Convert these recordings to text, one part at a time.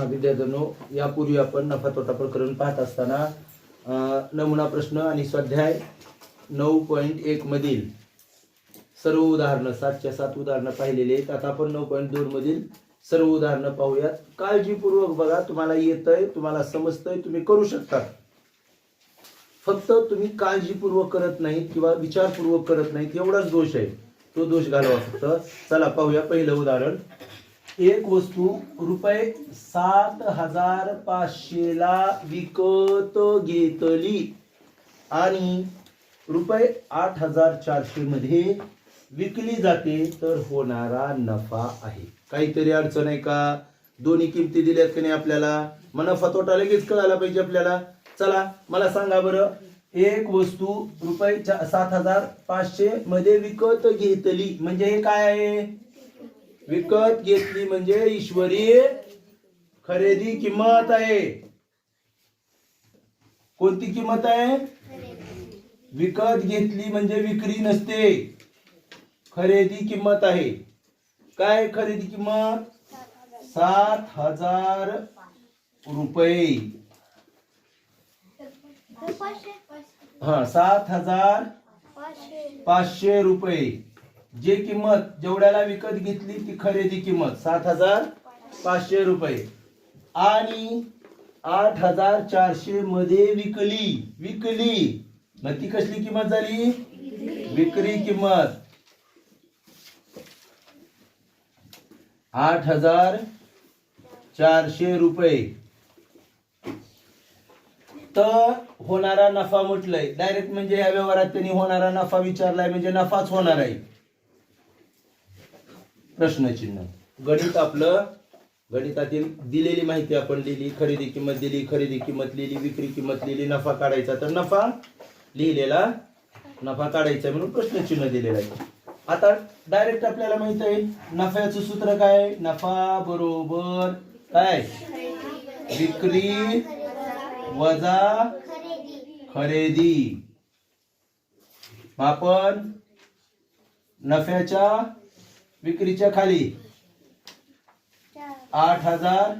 हा विद्यार्थ्यांनो यापूर्वी आपण नफा तोटा प्रकरण पाहत असताना नमुना प्रश्न आणि स्वाध्याय नऊ पॉईंट एक मधील सर्व उदाहरणं सातच्या सात उदाहरणं पाहिलेली आहेत. आता आपण नऊ पॉईंट दोन मधील सर्व उदाहरणं पाहूयात. काळजीपूर्वक बघा तुम्हाला येतंय तुम्हाला समजतंय तुम्ही करू शकता. फक्त तुम्ही काळजीपूर्वक करत नाहीत किंवा विचारपूर्वक करत नाहीत एवढाच दोष आहे. तो दोष घालवा फक्त. चला पाहूया पहिलं उदाहरण. एक वस्तू रुपये सात हजार पाचशेला विकत घेतली. आणि रुपये आठ हजार चारशे मध्ये विकली जाते तर होणारा नफा आहे. काहीतरी अडचण आहे का? दोन्ही किमती दिल्यात की नाही आपल्याला? मग नफा तोटा लगेच कळायला पाहिजे आपल्याला. चला मला सांगा बरं. एक वस्तू रुपये चा- सात हजार पाचशे मध्ये विकत घेतली. म्हणजे हे काय आहे? विकत घेतली म्हणजे ईश्वरी खरेदी किंमत आहे. कोणती किंमत आहे? विकत घेतली म्हणजे विक्री नसते. खरेदी किंमत आहे. काय खरेदी किंमत? सात हजार रुपये. हा सात हजार पाचशे रुपये. जे किंमत जेवढ्याला विकत घेतली ती खरेदी किंमत सात हजार पाचशे रुपये. आणि आठ हजार चारशे मध्ये विकली विकली. मग ती कसली किंमत झाली? विक्री किंमत. आठ हजार चारशे रुपये. तर होणारा नफा म्हटलंय. डायरेक्ट म्हणजे या व्यवहारात त्यांनी होणारा नफा विचारलाय म्हणजे नफाच होणार आहे. प्रश्नचिन्ह. गणित आपलं गणितातील दिलेली माहिती आपण लिहिली खरेदी किंमत दिली खरेदी किंमत लिहिली विक्री किंमत लिहिली नफा काढायचा तर नफा लिहिलेला नफा काढायचा म्हणून प्रश्नचिन्ह दिलेला आहे. आता डायरेक्ट आपल्याला माहीत आहे नफ्याचं सूत्र काय नफा बरोबर काय? विक्री वजा खरेदी. आपण नफ्याच्या विक्रीच्या खाली आठ हजार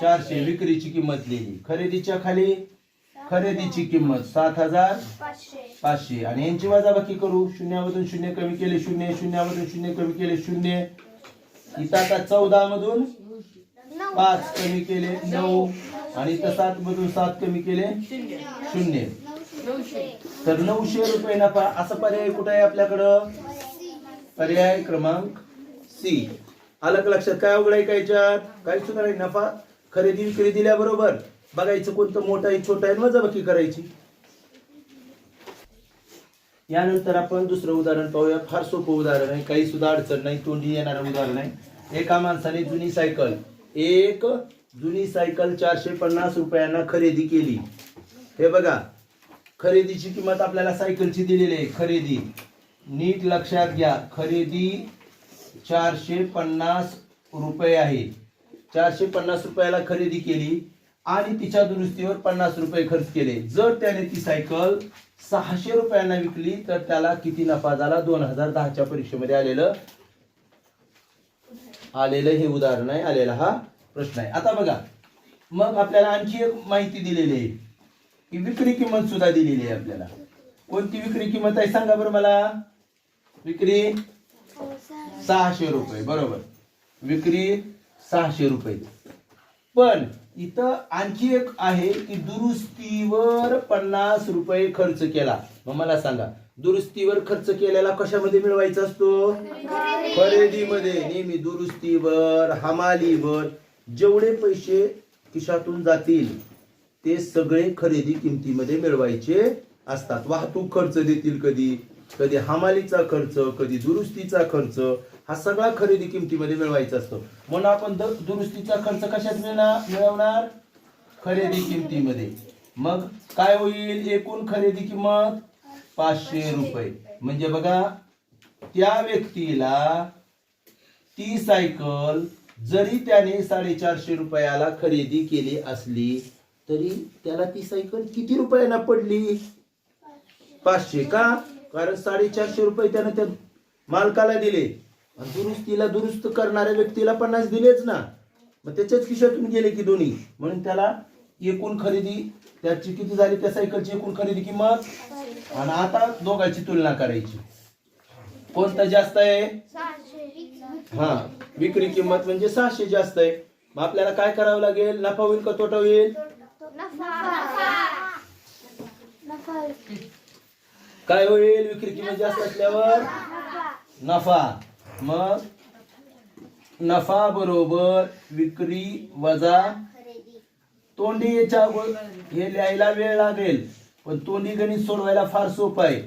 चारशे. विक्रीची किंमत लिहिली. खरेदीच्या खाली खरेदीची किंमत सात हजार पाचशे. आणि यांची वजाबाकी करू. शून्यामधून शून्य कमी केले शून्य शून्यामधून शून्य कमी केले शून्य. इथं आता चौदा मधून पाच कमी केले नऊ. आणि इथं सात मधून सात कमी केले शून्य. तर नऊशे रुपये नफा. असा पर्याय कुठे आहे आपल्याकडं? पर्याय क्रमांक सी. आलं का लक्षात? काय अवघड आहे याच्यात? काही सुद्धा नाही. नफा खरेदी विक्री दिल्याबरोबर बघायचं कोणतं मोठं आहे छोटं आहे वजाबाकी करायची. यानंतर आपण दुसरं उदाहरण पाहूया. फार सोपं उदाहरण आहे. काही सुद्धा अडचण नाही. तोंडी येणारं उदाहरण आहे. एका माणसाने जुनी सायकल एक जुनी सायकल चारशे पन्नास रुपयांना खरेदी केली. हे बघा खरेदीची किंमत आपल्याला सायकलची दिलेली आहे. खरेदी. नीट लक्षात घ्या. खरेदी चारशे पन्नास रुपये आहे. चारशे पन्नास रुपयाला खरेदी केली आणि तिच्या दुरुस्तीवर पन्नास रुपये खर्च केले. जर त्याने ती सायकल सहाशे रुपयांना विकली तर त्याला किती नफा झाला? दोन हजार दहाच्या परीक्षेमध्ये आलेलं आलेलं हे उदाहरण आहे आलेला हा प्रश्न आहे. आता बघा मग आपल्याला आणखी एक माहिती दिलेली आहे. की विक्री किंमत सुद्धा दिलेली आहे आपल्याला. कोणती विक्री किंमत आहे? सांगा बरं मला. विक्री सहाशे रुपये बरोबर. विक्री सहाशे रुपये. पण इथं आणखी एक आहे की दुरुस्तीवर पन्नास रुपये खर्च केला. मग मला सांगा दुरुस्तीवर खर्च केलेला कशामध्ये मिळवायचा असतो? खरेदीमध्ये. नेहमी दुरुस्तीवर हमालीवर जेवढे पैसे खिशातून जातील ते सगळे खरेदी किमतीमध्ये मिळवायचे असतात. वाहतूक खर्च देतील कधी? कधी हमालीचा खर्च कधी दुरुस्तीचा खर्च हा सगळा खरेदी किमतीमध्ये मिळवायचा असतो. म्हणून आपण दुरुस्तीचा खर्च कशात मिळणार मिळवणार? खरेदी किमतीमध्ये. मग काय होईल? एकूण खरेदी किंमत पाचशे रुपये. म्हणजे बघा त्या व्यक्तीला ती सायकल जरी त्याने साडेचारशे रुपयाला खरेदी केली असली तरी त्याला ती सायकल किती रुपयाला पडली? पाचशे का? कारण साडेचारशे रुपये त्यानं त्या मालकाला दिले. आणि दुरुस्तीला दुरुस्त करणाऱ्या व्यक्तीला पन्नास दिलेच ना. मग त्याच्याच खिशातून गेले की दोन्ही. म्हणून त्याला एकूण खरेदी त्याची किती झाली त्या सायकलची एकूण खरेदी किंमत? आणि आता दोघांची तुलना करायची. कोणता जास्त आहे? हा विक्री किंमत म्हणजे सहाशे जास्त आहे. मग आपल्याला काय करावं लागेल? नफा होईल का तोटा होईल? काय होईल? विक्री किंमत जास्त असल्यावर नफा. मग नफा बरोबर विक्री वजा तोंडी याच्या हे लिहायला वेळ लागेल. पण तोंडी गणित सोडवायला फार सोपं आहे.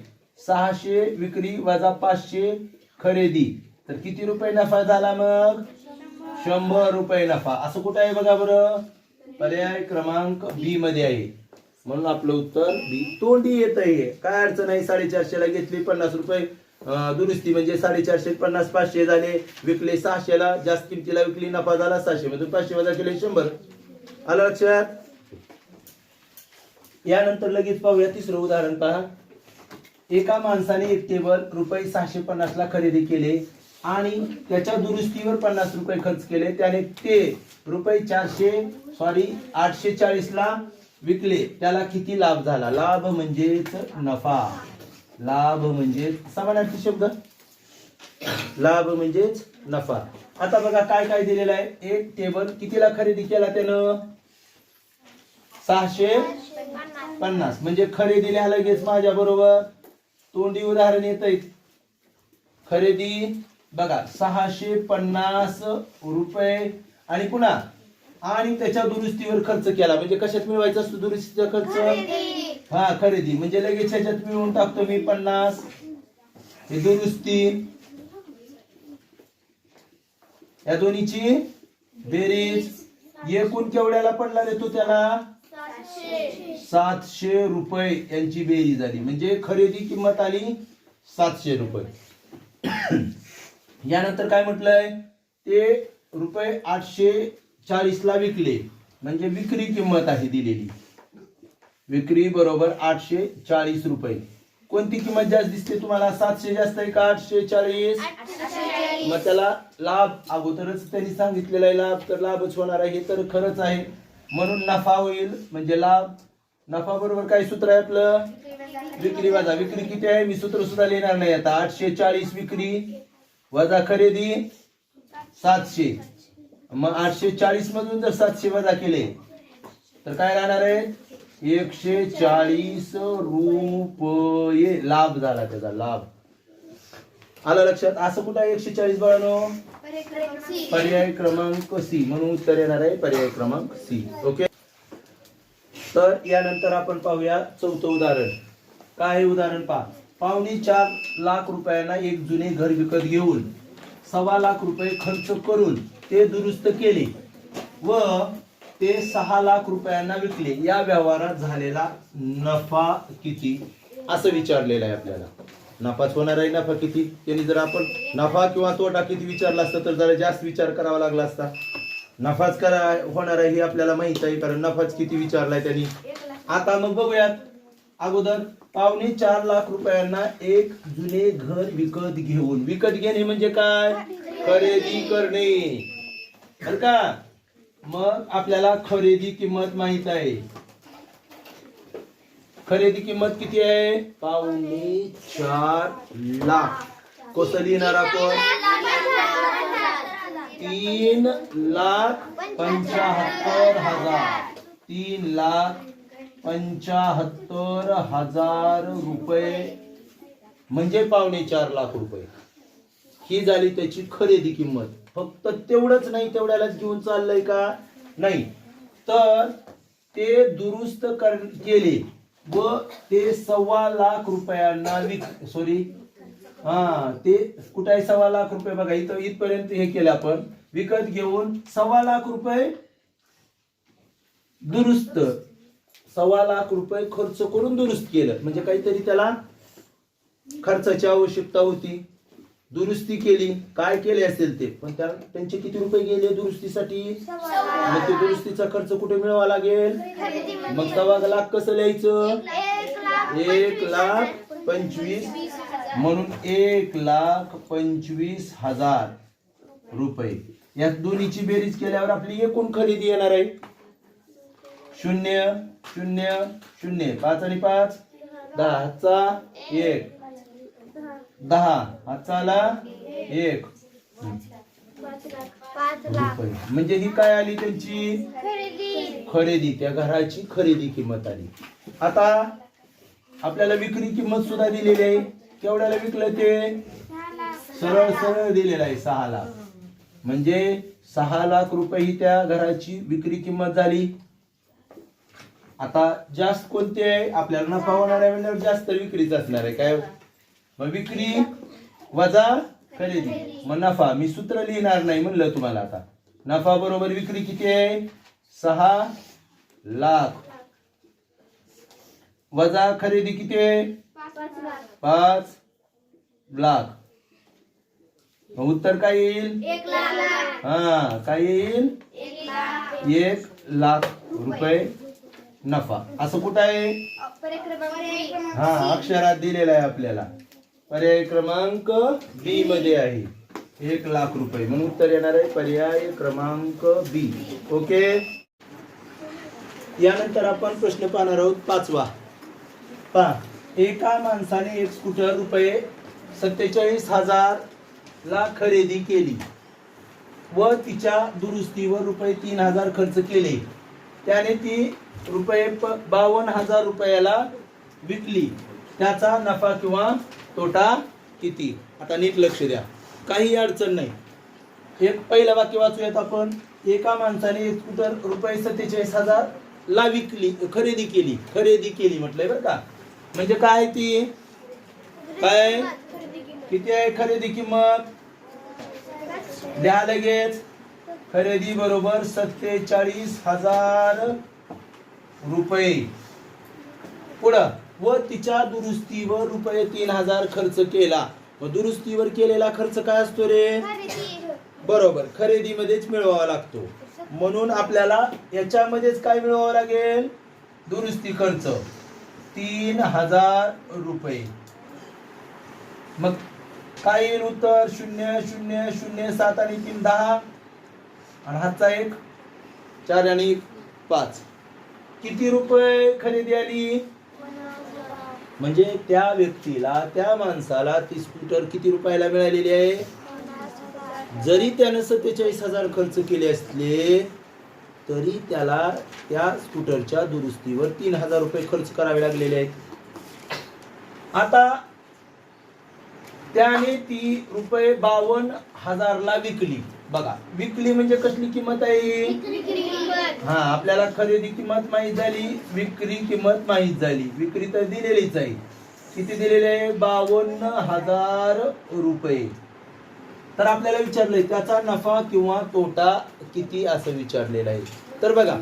सहाशे विक्री वजा पाचशे खरेदी. तर किती रुपये नफा झाला मग? शंभर रुपये नफा. असं कुठं आहे बघा बरं? पर्याय क्रमांक बी मध्ये आहे. म्हणून आपलं उत्तर बी. तोंडी येत आहे काय अडचण आहे? साडेचारशे ला घेतली पन्नास रुपये. दुरुस्ती म्हणजे साडेचारशे पन्नास पाचशे झाले. विकले सहाशेला जास्त किमतीला विकली नफा झाला सहाशे मधून पाचशे वजा केले शंभर. आलं लक्षात? यानंतर लगेच पाहूया तिसरं उदाहरण पहा. एका माणसाने एक टेबल रुपये सहाशे पन्नास ला खरेदी केले आणि त्याच्या दुरुस्तीवर पन्नास रुपये खर्च केले. त्याने ते रुपये चारशे सॉरी आठशे चाळीस ला विकले त्याला किती लाभ झाला? लाभ म्हणजेच नफा. लाभ म्हणजे समानार्थी शब्द. लाभ म्हणजेच नफा. आता बघा काय काय दिलेलं आहे. एक टेबल कितीला खरेदी केला त्यानं? सहाशे पन्नास. म्हणजे खरेदीला लगेच माझ्या बरोबर तोंडी उदाहरण येत खरेदी बघा सहाशे पन्नास रुपये. आणि पुन्हा आणि त्याच्या दुरुस्तीवर खर्च केला. म्हणजे कशात मिळवायचा असतो दुरुस्तीचा खर्च? हा खरेदी. म्हणजे लगेच ह्याच्यात मिळवून टाकतो मी पन्नास. हे दुरुस्ती. या दोन्हीची बेरीज. एकूण केवढ्याला पडला रे तो त्याला? सातशे रुपये यांची बेरीज झाली. म्हणजे खरेदी किंमत आली सातशे रुपये. यानंतर काय म्हटलंय? ते रुपये आठशे चाळीसला विकले. म्हणजे विक्री किंमत आहे दिलेली. विक्री बरोबर आठशे चाळीस रुपये. कोणती किंमत जास्त दिसते तुम्हाला? सातशे जास्त आहे का? आठशे चाळीस? मग त्याला लाभ अगोदरच त्यांनी सांगितलेला आहे लाभ. तर लाभच होणार आहे हे तर खरंच आहे. म्हणून नफा होईल म्हणजे लाभ. नफा बरोबर काय सूत्र आहे आपलं? विक्री वजा. विक्री किती आहे? मी सूत्र सुद्धा लिहिणार नाही आता. आठशे चाळीस विक्री. वजा खरेदी सातशे. मग आठशे चाळीस मधून जर सातशे वजा केले तर काय राहणार आहे? एकशे चाळीस रुपये. लाभ झाला त्याचा लाभ. आला लक्षात? असं कुठं एकशे चाळीस बाळानो? पर्याय क्रमांक सी म्हणून उत्तर येणार आहे पर्याय क्रमांक सी ओके? तर यानंतर आपण पाहूया चौथं उदाहरण. काय आहे उदाहरण पहा? पाहुणे चार लाख रुपयांना एक जुने घर विकत घेऊन सव्वा लाख रुपये खर्च करून ते दुरुस्त केले व ते सहा लाख रुपयांना विकले. या व्यवहारात झालेला नफा किती? असं विचारलेलं आहे आपल्याला. नफाच होणार आहे नफा किती? त्यांनी जर आपण नफा किंवा तोटा किती विचारला असता तर जरा जास्त विचार करावा लागला असता. नफाच करा होणार आहे हे आपल्याला माहीत आहे कारण नफाच किती विचारलाय त्यांनी. आता मग बघूयात. अगोदर पावणे चार लाख रुपयांना एक जुने घर विकत घेऊन. विकत घेणे म्हणजे काय? खरेदी करणे. बर का? मग आपल्याला खरेदी किंमत माहीत आहे. खरेदी किंमत किती आहे? पावणे चार लाख. कसं लिहिणार आपण? तीन लाख पंचाहत्तर हजार. तीन लाख पंचाहत्तर हजार रुपये. म्हणजे पावणे चार लाख रुपये. ही झाली त्याची खरेदी किंमत. फक्त तेवढंच नाही तेवढ्यालाच घेऊन चाललंय का? नाही. तर ते दुरुस्त कर केले व ते सव्वा लाख रुपयांना विक सॉरी हा ते कुठे आहे सव्वा लाख रुपये? बघा इथं इथपर्यंत हे केलं आपण. विकत घेऊन सव्वा लाख रुपये दुरुस्त. सव्वा लाख रुपये खर्च करून दुरुस्त केलं. म्हणजे काहीतरी त्याला खर्चाची आवश्यकता होती. दुरुस्ती केली. काय केले असेल ते? पण त्या त्यांचे किती रुपये गेले दुरुस्तीसाठी? मग ते दुरुस्तीचा खर्च कुठे मिळवा लागेल? मग सव्वा लाख कसं लिहायचं? एक लाख पंचवीस म्हणून एक लाख पंचवीस हजार रुपये. या दोन्हीची बेरीज केल्यावर आपली एकूण खरेदी येणार आहे. शून्य शून्य शून्य. पाच आणि पाच? दहा हातचा एक. दहा. हातचा आला एक. म्हणजे ही काय आली त्यांची? खरेदी. खरेदी. त्या घराची खरेदी किंमत आली. आता आपल्याला विक्री किंमत सुद्धा दिलेली आहे. केवढ्याला विकलं ते? सरळ सरळ दिलेलं आहे सहा लाख. म्हणजे सहा लाख रुपये ही त्या घराची विक्री किंमत झाली. आता जास्त कोणती आहे आपल्याला नफा होणार आहे म्हणजे जास्त विक्रीच असणार आहे. काय? मग विक्री वजा खरेदी. मग नफा. मी सूत्र लिहिणार नाही म्हणलं तुम्हाला आता. नफा बरोबर विक्री किती आहे? सहा लाख. वजा खरेदी किती आहे? पाच लाख. उत्तर काय येईल? हा काय येईल? एक लाख रुपये. नफा. असं कुठं आहे? हा अक्षरात दिलेला आहे आपल्याला. पर्याय क्रमांक बी मध्ये आहे. एक लाख रुपये. म्हणून उत्तर येणार आहे पर्याय क्रमांक बी ओके यानंतर आपण प्रश्न पाहणार आहोत पाचवा. पहा एका माणसाने एक स्कूटर रुपये सत्तेचाळीस हजार ला खरेदी केली व तिच्या दुरुस्तीवर रुपये तीन हजार खर्च केले. त्याने ती रुपये प- बावन्न हजार रुपयाला विकली. त्याचा नफा किंवा तोटा किती? आता नीट लक्ष द्या. काही अडचण नाही. एक पहिलं वाक्य वाचूयात आपण. एका माणसाने स्कूटर रुपये सत्तेचाळीस हजार ला विकली खरेदी केली. खरेदी केली म्हटलंय बरं का. म्हणजे काय ती? काय किती आहे खरेदी किंमत? द्या लगेच. खरेदी बरोबर सत्तेचाळीस हजार रुपये. पुढं व तिच्या दुरुस्तीवर रुपये तीन हजार खर्च केला. मग दुरुस्तीवर केलेला खर्च काय असतो रे? बरोबर खरेदीमध्येच मिळवावा लागतो. म्हणून आपल्याला याच्यामध्येच काय मिळवावं लागेल? दुरुस्ती खर्च. तीन हजार रुपये. मग काय येईल उत्तर? शून्य शून्य शून्य सात आणि तीन दहा. आणि हातचा एक चार आणि पाच. किती रुपये खरेदी आली? म्हणजे त्या व्यक्तीला त्या माणसाला ती स्कूटर किती रुपयाला मिळालेली आहे? जरी त्यानं सत्तेचाळीस हजार खर्च केले असले तरी त्याला त्या स्कूटरच्या दुरुस्तीवर तीन हजार रुपये खर्च करावे लागलेले आहेत. आता त्याने ती रुपये बावन्न हजारला विकली. बघा विकली म्हणजे कसली किंमत आहे? हा आपल्याला खरेदी किंमत माहीत झाली विक्री किंमत माहीत झाली. विक्री तर दिलेलीच आहे. किती दिलेली आहे? बावन्न हजार रुपये. तर आपल्याला विचारलंय त्याचा नफा किंवा तोटा किती असं विचारलेलं आहे. तर बघा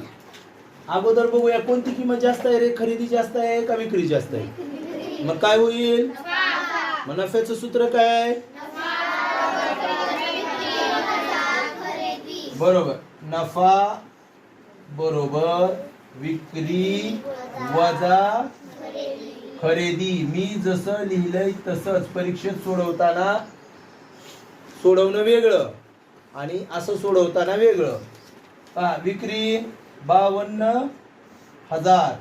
अगोदर बघूया कोणती किंमत जास्त आहे रे? खरेदी जास्त आहे का विक्री जास्त आहे? मग काय होईल? मग नफ्याचं सूत्र काय बरोबर. नफा बरोबर विक्री वजा खरेदी. मी जसं लिहिलंय तसंच परीक्षेत सोडवताना सोडवणं वेगळं आणि असं सोडवताना वेगळं. पहा विक्री बावन्न हजार.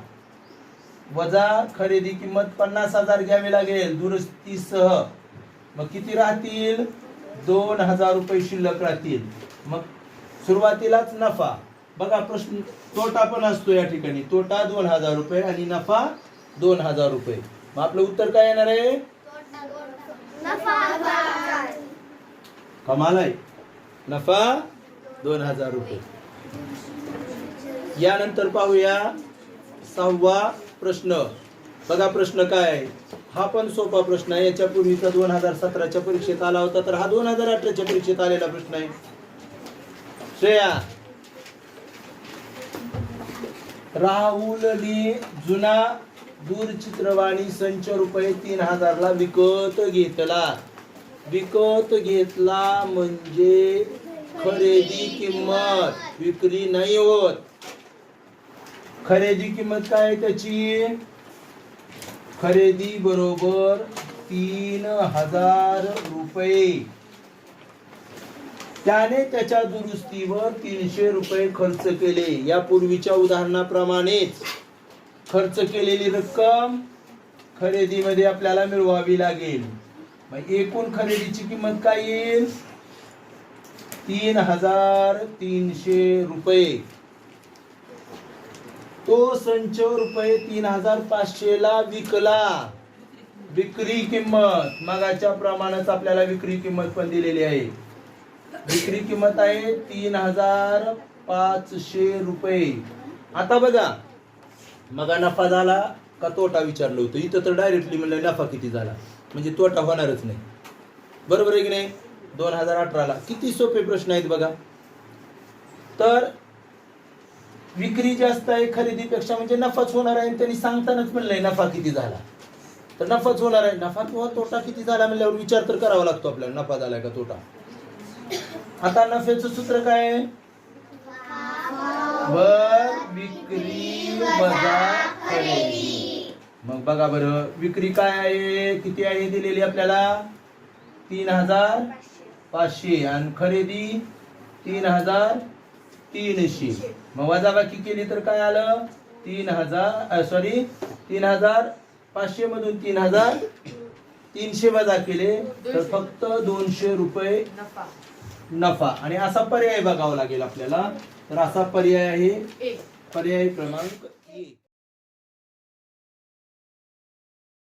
वजा खरेदी किंमत पन्नास हजार घ्यावी लागेल दुरुस्तीसह मग किती राहतील? दोन हजार रुपये शिल्लक राहतील. मग सुरुवातीलाच नफा. बघा प्रश्न तोटा पण असतो या ठिकाणी. तोटा दोन हजार रुपये आणि नफा दोन हजार रुपये. मग आपलं उत्तर काय येणार आहे? कमाल आहे. नफा दोन हजार रुपये. यानंतर पाहूया सहावा प्रश्न. बघा प्रश्न काय आहे? हा पण सोपा प्रश्न आहे. याच्यापूर्वीचा दोन हजार सतराच्या परीक्षेत आला होता तर हा दोन हजार अठराच्या परीक्षेत आलेला प्रश्न आहे. श्रेया. राहुलने जुना दूरचित्रवाणी संच रुपये तीन हजारला विकत घेतला. विकत घेतला म्हणजे खरेदी किंमत विक्री नाही होत. खरेदी किंमत काय त्याची? खरेदी बरोबर तीन हजार रुपये. त्याने त्याच्या दुरुस्तीवर तीनशे रुपये खर्च केले. यापूर्वीच्या उदाहरणाप्रमाणेच खर्च केलेली रक्कम खरेदीमध्ये आपल्याला मिळवावी लागेल. मग एकूण खरेदीची किंमत काय येईल? तीन हजार तीनशे रुपये. तो संच रुपये तीन हजार पाचशे ला विकला. विक्री किंमत. मगाच्या प्रमाणात आपल्याला विक्री किंमत पण दिलेली आहे. विक्री किंमत आहे तीन हजार पाचशे रुपये. आता बघा मगा नफा झाला का तोटा विचारलं होतं. इथं तर डायरेक्टली म्हणलं नफा किती झाला? म्हणजे तोटा होणारच नाही. बरोबर आहे की नाही? दोन हजार अठराला. किती सोपे प्रश्न आहेत बघा. तर विक्री जास्त आहे खरेदीपेक्षा म्हणजे नफाच होणार आहे आणि त्यांनी सांगतानाच म्हणलंय नफा किती झाला. तर नफाच होणार आहे. नफा किंवा तोटा किती झाला म्हणल्यावर विचार तर करावा लागतो आपल्याला. नफा झाला का तोटा? आता नफ्याचं सूत्र काय आहे? वर विक्री वजा खरेदी. मग बघा बरं विक्री काय आहे? किती आहे दिलेली आपल्याला? तीन हजार पाचशे. आणि खरेदी तीन हजार तीनशे. मग वजाबाकी केली तर काय आलं? तीन हजार सॉरी तीन हजार पाचशे मधून तीन हजार तीनशे वजा केले. तर फक्त दोनशे रुपये नफा. आणि असा पर्याय बघावा लागेल आपल्याला. तर असा पर्याय आहे पर्याय क्रमांक